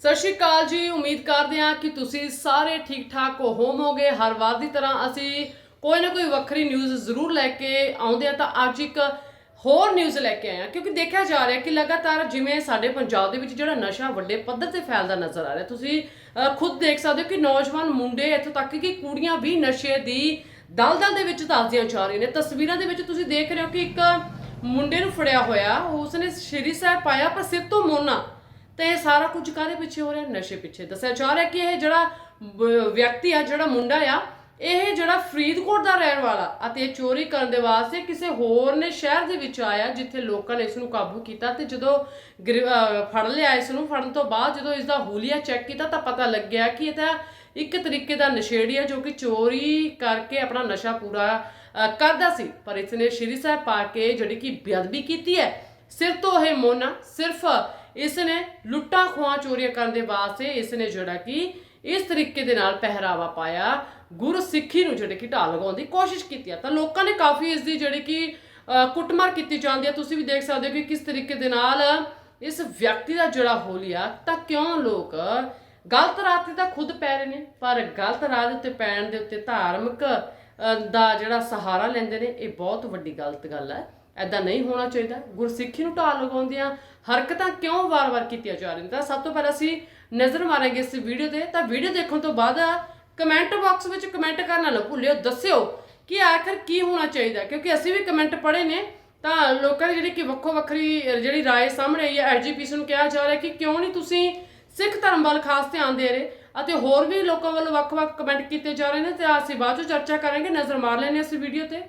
ਸਤਿ ਸ਼੍ਰੀ ਅਕਾਲ ਜੀ, ਉਮੀਦ ਕਰਦੇ ਹਾਂ ਕਿ ਤੁਸੀਂ ਸਾਰੇ ਠੀਕ ਠਾਕ ਹੋਵੋਗੇ। ਹਰ ਵਾਰ ਦੀ ਤਰ੍ਹਾਂ ਅਸੀਂ ਕੋਈ ਨਾ ਕੋਈ ਵੱਖਰੀ ਨਿਊਜ਼ ਜ਼ਰੂਰ ਲੈ ਕੇ ਆਉਂਦੇ ਆ ਤਾਂ ਅੱਜ ਇੱਕ ਹੋਰ ਨਿਊਜ਼ ਲੈ ਕੇ ਆਏ ਹਾਂ, ਕਿਉਂਕਿ ਦੇਖਿਆ ਜਾ ਰਿਹਾ ਕਿ ਲਗਾਤਾਰ ਜਿਵੇਂ ਸਾਡੇ ਪੰਜਾਬ ਦੇ ਵਿੱਚ ਜਿਹੜਾ ਨਸ਼ਾ ਵੱਡੇ ਪੱਧਰ ਤੇ ਫੈਲਦਾ ਨਜ਼ਰ ਆ ਰਿਹਾ। ਤੁਸੀਂ ਖੁਦ ਦੇਖ ਸਕਦੇ ਹੋ ਕਿ ਨੌਜਵਾਨ ਮੁੰਡੇ ਇੱਥੋਂ ਤੱਕ ਕਿ ਕੁੜੀਆਂ ਵੀ ਨਸ਼ੇ ਦੀ ਦਲਦਲ ਦੇ ਵਿੱਚ ਦੱਸਦੀਆਂ ਜਾ ਰਹੀਆਂ ਨੇ। ਤਸਵੀਰਾਂ ਦੇ ਵਿੱਚ ਤੁਸੀਂ ਦੇਖ ਰਹੇ ਹੋ ਕਿ ਇੱਕ ਮੁੰਡੇ ਨੂੰ ਫੜਿਆ ਹੋਇਆ, ਉਸਨੇ ਸ਼੍ਰੀ ਸਾਹਿਬ ਪਾਇਆ, ਪਰ ਸਿਰ ਤੋਂ ਮੋਨਾ ਤੇ ਇਹ ਸਾਰਾ ਕੁਝ ਕਾਹਦੇ ਪਿੱਛੇ ਹੋ ਰਿਹਾ? ਨਸ਼ੇ ਪਿੱਛੇ। ਦੱਸਿਆ ਜਾ ਰਿਹਾ ਕਿ ਇਹ ਜਿਹੜਾ ਵਿਅਕਤੀ ਆ, ਜਿਹੜਾ ਮੁੰਡਾ ਆ, ਇਹ ਜਿਹੜਾ ਫਰੀਦਕੋਟ ਦਾ ਰਹਿਣ ਵਾਲਾ ਅਤੇ ਇਹ ਚੋਰੀ ਕਰਨ ਦੇ ਵਾਸਤੇ ਕਿਸੇ ਹੋਰ ਨੇ ਸ਼ਹਿਰ ਦੇ ਵਿੱਚ ਆਇਆ ਜਿੱਥੇ ਲੋਕਾਂ ਨੇ ਇਸ ਨੂੰ ਕਾਬੂ ਕੀਤਾ ਤੇ ਜਦੋਂ ਗ੍ਰਿ- ਫੜ ਲਿਆ ਇਸ ਨੂੰ ਫੜਨ ਤੋਂ ਬਾਅਦ ਜਦੋਂ ਇਸ ਦਾ ਹੂਲੀਆ ਚੈੱਕ ਕੀਤਾ ਤਾਂ ਪਤਾ ਲੱਗਿਆ ਕਿ ਇਹ ਤਾਂ ਇੱਕ ਤਰੀਕੇ ਦਾ ਨਸ਼ੇੜੀ ਆ ਜੋ ਕਿ ਚੋਰੀ ਕਰਕੇ ਆਪਣਾ ਨਸ਼ਾ ਪੂਰਾ ਕਰਦਾ ਸੀ। ਪਰ ਇਸ ਨੇ ਸ਼੍ਰੀ ਸਾਹਿਬ ਪਾ ਕੇ ਜਿਹੜੀ ਕਿ ਬੇਅਦਬੀ ਕੀਤੀ ਹੈ, ਸਿਰ ਤੋਂ ਇਹ ਮੋਨਾ, ਸਿਰਫ ਇਸ ਨੇ ਲੁੱਟਾਂ ਖੋਹਾਂ ਚੋਰੀਆਂ ਕਰਨ ਦੇ ਵਾਸਤੇ ਇਸ ਨੇ ਜਿਹੜਾ ਕਿ ਇਸ ਤਰੀਕੇ ਦੇ ਨਾਲ ਪਹਿਰਾਵਾ ਪਾਇਆ, ਗੁਰੂ ਸਿੱਖੀ ਨੂੰ ਜਿਹੜੇ ਕਿ ਢਾਲ ਲਗਾਉਣ ਦੀ ਕੋਸ਼ਿਸ਼ ਕੀਤੀ ਆ। ਤਾਂ ਲੋਕਾਂ ਨੇ ਕਾਫੀ ਇਸ ਦੀ ਜਿਹੜੀ ਕਿ ਕੁੱਟਮਾਰ ਕੀਤੀ ਜਾਂਦੀ ਹੈ ਤੁਸੀਂ ਵੀ ਦੇਖ ਸਕਦੇ ਹੋ ਕਿ ਕਿਸ ਤਰੀਕੇ ਦੇ ਨਾਲ ਇਸ ਵਿਅਕਤੀ ਦਾ ਜਿਹੜਾ ਹੋਲੀਆ ਤਾਂ ਕਿਉਂ ਲੋਕ ਗਲਤ ਰਾਹ ਤੇ ਤਾਂ ਖੁਦ ਪੈ ਰਹੇ ਨੇ, ਪਰ ਗਲਤ ਰਾਹ ਦੇ ਉੱਤੇ ਪੈਣ ਦੇ ਉੱਤੇ ਧਾਰਮਿਕ ਦਾ ਜਿਹੜਾ ਸਹਾਰਾ ਲੈਂਦੇ ਨੇ, ਇਹ ਬਹੁਤ ਵੱਡੀ ਗਲਤ ਗੱਲ ਹੈ ਐਦਾਂ ਨਹੀਂ ਹੋਣਾ ਚਾਹੀਦਾ ਗੁਰਸਿੱਖੀ ਨੂੰ ਢਾਲ ਲਗਾਉਂਦੀਆਂ ਹਰਕਤਾਂ ਕਿਉਂ ਵਾਰ-ਵਾਰ ਕੀਤੀਆਂ ਜਾ ਰਹੀਆਂ ਤਾਂ ਸਭ ਤੋਂ ਪਹਿਲਾਂ ਅਸੀਂ ਨਜ਼ਰ ਮਾਰਾਂਗੇ ਇਸ ਵੀਡੀਓ ਤੇ ਤਾਂ ਵੀਡੀਓ ਦੇਖਣ ਤੋਂ ਬਾਅਦ ਕਮੈਂਟ ਬਾਕਸ ਵਿੱਚ ਕਮੈਂਟ ਕਰਨਾ ਨਾ ਭੁੱਲਿਓ ਦੱਸਿਓ ਕਿ ਆਖਰ ਕੀ ਹੋਣਾ ਚਾਹੀਦਾ ਕਿਉਂਕਿ ਅਸੀਂ ਵੀ ਕਮੈਂਟ ਪੜ੍ਹੇ ਨੇ ਤਾਂ ਲੋਕਾਂ ਦੀ ਜਿਹੜੀ ਕਿ ਵੱਖੋ ਵੱਖਰੀ ਜਿਹੜੀ رائے ਸਾਹਮਣੇ ਆਈ ਹੈ ਐਜੀਪੀਸੀ ਨੂੰ ਕਿਹਾ ਜਾ ਰਿਹਾ ਕਿ ਕਿਉਂ ਨਹੀਂ ਤੁਸੀਂ ਸਿੱਖ ਧਰਮ ਵੱਲ ਖਾਸ ਧਿਆਨ ਦੇ ਰਹੇ ਅਤੇ ਹੋਰ ਵੀ ਲੋਕਾਂ ਵੱਲੋਂ ਵੱਖ-ਵੱਖ ਕਮੈਂਟ ਕੀਤੇ ਜਾ ਰਹੇ ਨੇ ਤੇ ਅਸੀਂ ਬਾਅਦ ਚ ਚਰਚਾ ਕਰਾਂਗੇ ਨਜ਼ਰ ਮਾਰ ਲੈਣੇ ਇਸ ਵੀਡੀਓ ਤੇ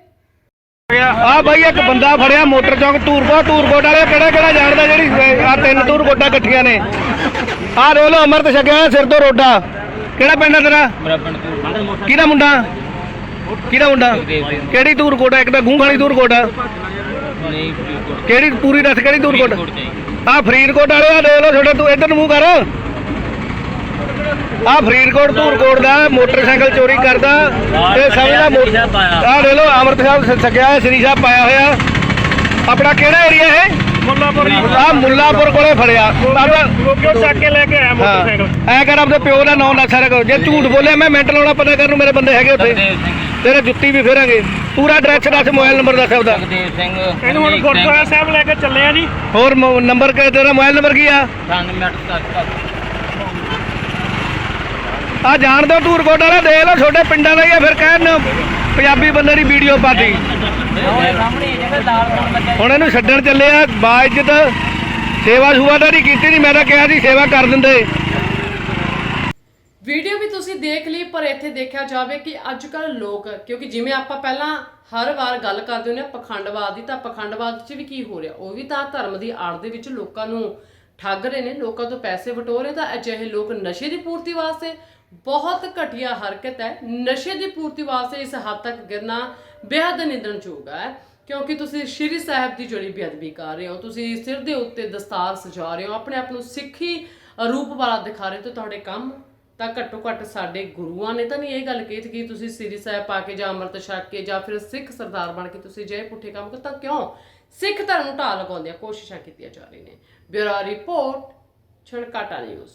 ਆ ਬਾਈ ਇੱਕ ਬੰਦਾ ਫੜਿਆ ਮੋਟਰ ਚੌਂਕ ਟੂਰਕੋ ਟੂਰਕੋਟ ਵਾਲੇ ਕਿਹੜਾ ਕਿਹੜਾ ਜਾਣਦਾ ਜਿਹੜੀ ਆ ਤਿੰਨ ਟੂਰਕੋਟਾਂ ਇਕੱਠੀਆਂ ਨੇ। ਆ ਰੋਲ ਅਮਰਤ ਛਕਿਆ ਸਿਰ ਤੋਂ ਰੋਡਾ। ਕਿਹੜਾ ਪਿੰਡ ਆ ਤੇਰਾ? ਕਿਹਦਾ ਮੁੰਡਾ? ਕਿਹਦਾ ਮੁੰਡਾ? ਕਿਹੜੀ ਟੂਰਕੋਟ ਇੱਕ ਤਾਂ ਗੂੰਖਾਲੀ ਟੂਰਕੋਟ ਆ ਕਿਹੜੀ ਪੂਰੀ ਦੱਸ ਕਿਹੜੀ ਟੂਰਕੋਟ। ਆ ਫਰੀਦਕੋਟ ਵਾਲੇ ਆ ਦੇਖ ਲਓ ਛੋਟਾ ਤੂੰ ਇੱਧਰ ਨੂੰ ਮੂੰਹ ਕਰ। ਆ ਫਰੀਦਕੋਟ ਧੂਰਕੋਟ ਦਾ ਮੋਟਰਸਾਈਕਲ ਚੋਰੀ ਕਰਦਾ ਤੇ ਸਭ ਦਾ ਮੋਟਰ ਆ ਦੇਖ ਲਓ ਅਮਰਤ ਸਾਹਿਬ ਹੋਇਆ ਸ੍ਰੀ ਸਾਹਿਬ ਪਾਇਆ ਹੋਇਆ। ਆਪਣਾ ਕਿਹੜਾ ਏਰੀਆ ਇਹ? ਮੁੱਲਾਪੁਰ ਆ ਮੁੱਲਾਪੁਰ ਕੋਲੇ ਫੜਿਆ। ਲੋਕਿਓ ਚੱਕ ਕੇ ਲੈ ਕੇ ਆਇਆ ਮੋਟਰਸਾਈਕਲ। ਐ ਕਰ ਆਪਣੇ ਪਿਓ ਦਾ ਨਾਮ ਦੱਸ ਸਕੋ ਜੇ ਝੂਠ ਬੋਲਿਆ ਮੈਂ ਮਿੰਟ ਲਾਉਣਾ ਪਤਾ ਕਰਨ ਨੂੰ ਮੇਰੇ ਬੰਦੇ ਹੈਗੇ ਉੱਥੇ। ਤੇਰੇ ਜੁੱਤੀ ਵੀ ਫੇਰਾਂਗੇ। ਪੂਰਾ ਐਡਰੈਸ ਦੱਸ ਮੋਬਾਈਲ ਨੰਬਰ ਦੱਸ ਆਪਦਾ। ਸੁਖਦੇਵ ਸਿੰਘ ਇਹਨੂੰ ਹੁਣ ਗੁਰਦੁਆਰਾ ਸਾਹਿਬ ਲੈ ਕੇ ਚੱਲੇ ਆ ਜੀ। ਹੋਰ ਨੰਬਰ ਕਿ ਤੇਰਾ ਮੋਬਾਈਲ ਨੰਬਰ ਕੀ ਆ? 98 ਆ ਜਾਣਦੇ ਹੋ ਧੂਰਕੋਟ ਵਾਲਾ, ਦੇਖ ਲਓ ਛੋਟੇ ਪਿੰਡਾਂ ਦਾ ਹੀ ਆ, ਫਿਰ ਕਹਿਣ ਪੰਜਾਬੀ ਬੰਦੇ ਦੀ ਵੀਡੀਓ ਪਾਤੀ। ਹੁਣ ਇਹਨੂੰ ਛੱਡਣ ਚੱਲੇ ਆ ਬਾਇਜ਼ਤ ਸੇਵਾ ਸੁਵਾਦਾਰੀ ਕੀਤੀ ਨਹੀਂ ਮੈਂ ਤਾਂ ਕਿਹਾ ਸੀ ਸੇਵਾ ਕਰ ਦਿੰਦੇ। ਵੀਡੀਓ ਵੀ ਤੁਸੀਂ ਦੇਖ ਲਈ, ਪਰ ਇੱਥੇ ਦੇਖਿਆ ਜਾਵੇ ਕਿ ਅੱਜ ਕੱਲ ਲੋਕ, ਕਿਉਂਕਿ ਜਿਵੇਂ ਆਪਾਂ ਪਹਿਲਾਂ ਹਰ ਵਾਰ ਗੱਲ ਕਰਦੇ ਹੁੰਦੇ ਆ, ਪਖੰਡਵਾਦ ਦੀ, ਤਾਂ ਪਖੰਡਵਾਦ 'ਚ ਵੀ ਕੀ ਹੋ ਰਿਹਾ? ਉਹ ਵੀ ਤਾਂ ਧਰਮ ਦੀ ਆੜ ਦੇ ਵਿੱਚ ਲੋਕਾਂ ਨੂੰ ਠੱਗ ਰਹੇ ਨੇ, ਲੋਕਾਂ ਤੋਂ ਪੈਸੇ ਵਟੋ ਰਹੇ, ਤਾਂ ਅਜਿਹੇ ਲੋਕ ਨਸ਼ੇ ਦੀ ਪੂਰਤੀ ਵਾਸਤੇ ਬਹੁਤ ਘਟੀਆ ਹਰਕਤ ਹੈ। ਨਸ਼ੇ ਦੀ ਪੂਰਤੀ ਵਾਸਤੇ ਇਸ ਹੱਦ ਤੱਕ ਗਿਰਨਾ ਬੇਹੱਦ ਨਿੰਦਣਯੋਗ ਹੈ। ਕਿਉਂਕਿ ਤੁਸੀਂ ਸ਼੍ਰੀ ਸਾਹਿਬ ਦੀ ਜਿਹੜੀ ਬੇਅਦਬੀ ਕਰ ਰਹੇ ਹੋ। ਤੁਸੀਂ ਸਿਰ ਦੇ ਉੱਤੇ ਦਸਤਾਰ ਸਜਾ ਰਹੇ ਹੋ। ਆਪਣੇ ਆਪ ਨੂੰ ਸਿੱਖੀ ਰੂਪ ਵਾਲਾ ਦਿਖਾ ਰਹੇ ਹੋ ਤੇ ਤੁਹਾਡੇ ਕੰਮ ਤਾਂ ਘੱਟੋ ਘੱਟ ਸਾਡੇ ਗੁਰੂਆਂ ਨੇ ਤਾਂ ਨਹੀਂ ਇਹ ਗੱਲ ਕਹੀ ਕਿ ਤੁਸੀਂ ਸ੍ਰੀ ਸਾਹਿਬ ਪਾ ਕੇ ਜਾਂ ਅੰਮ੍ਰਿਤ ਛਕ ਕੇ ਜਾਂ ਫਿਰ ਸਿੱਖ ਸਰਦਾਰ ਬਣ ਕੇ ਤੁਸੀਂ ਜੇ ਪੁੱਠੇ ਕੰਮ ਕਰੋ। ਤਾਂ ਕਿਉਂ? ਸਿੱਖ ਧਰਮ ਨੂੰ ਢਾਹ ਲਗਾਉਣ ਦੀਆਂ ਕੋਸ਼ਿਸ਼ਾਂ ਕੀਤੀਆਂ ਜਾ ਰਹੀਆਂ ਨੇ। Bureau report, Chhankata news.